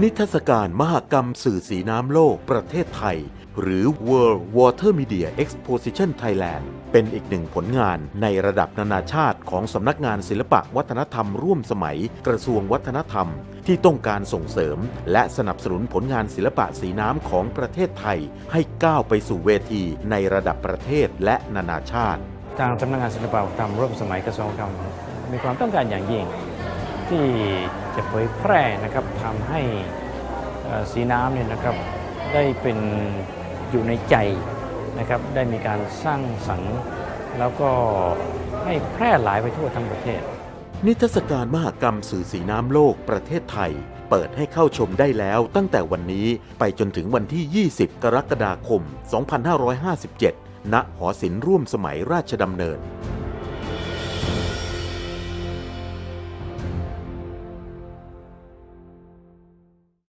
นิทรรศการมหกรรมสื่อสีน้ำโลกประเทศไทย หรือ World Water Media Exposition Thailand เป็นอีกหนึ่งผลงานในระดับนานาชาติของสำนักงานศิลปะวัฒนธรรมร่วมสมัยกระทรวงวัฒนธรรม ที่ต้องการส่งเสริม และสนับสนุนผลงานศิลปะสีน้ำของประเทศไทย ให้ก้าวไปสู่เวทีในระดับประเทศและนานาชาติ ทางสำนักงานศิลปวัฒนธรรมร่วมสมัยกระทรวงวัฒนธรรมมีความต้องการอย่างยิ่ง ที่จะเผยแพร่นะครับทำให้สีน้ำเนี่ยนะครับได้เป็นอยู่ในใจนะครับได้มีการสร้างสรรค์แล้วก็ให้แพร่หลายไปทั่วทั้งประเทศ นิทรรศการมหกรรมสื่อสีน้ำโลกประเทศไทย เปิดให้เข้าชมได้แล้วตั้งแต่วันนี้ไปจนถึงวันที่ 20 กรกฎาคม 2557 ณ หอศิลป์ร่วมสมัยราชดำเนิน